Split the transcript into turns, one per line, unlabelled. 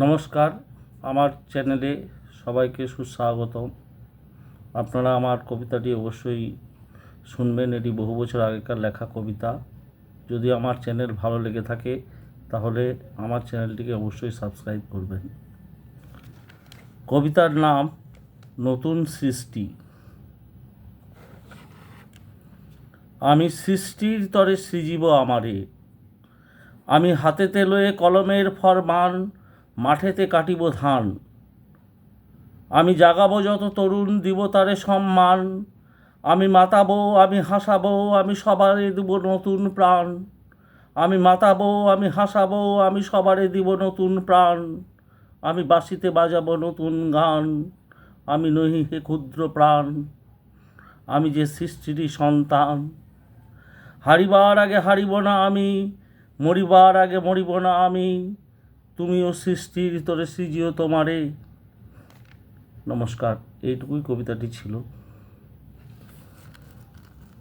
নমস্কার, আমার চ্যানেলে সবাইকে সুস্বাগতম। আপনারা আমার কবিতাটি অবশ্যই শুনবেন, এটি বহু বছর আগেকার লেখা কবিতা। যদি আমার চ্যানেল ভালো লেগে থাকে, তাহলে আমার চ্যানেলটিকে অবশ্যই সাবস্ক্রাইব করবেন। কবিতার নাম, নতুন সৃষ্টি। আমি সৃষ্টির তরে সৃজিব আমারে। আমি হাতেতে লয়ে কলমের ফরমান মাঠেতে কাটিব ধান। আমি জাগাবো যত তরুণ, দিব তারে সম্মান। আমি মাতাবো, আমি হাসাবো, আমি সবারে দিব নতুন প্রাণ। আমি মাতাবো, আমি হাসাবো, আমি সবারে দিব নতুন প্রাণ। আমি বাঁশিতে বাজাবো নতুন গান। আমি নহি হে ক্ষুদ্র প্রাণ। আমি যে সৃষ্টিরই সন্তান। হারিবার আগে হারিব না আমি, মরিবার আগে মরিব না আমি। তুমিও সৃষ্টির তরে সৃজিও তোমারে নমস্কার এইটুকুই কবিতাটি ছিল।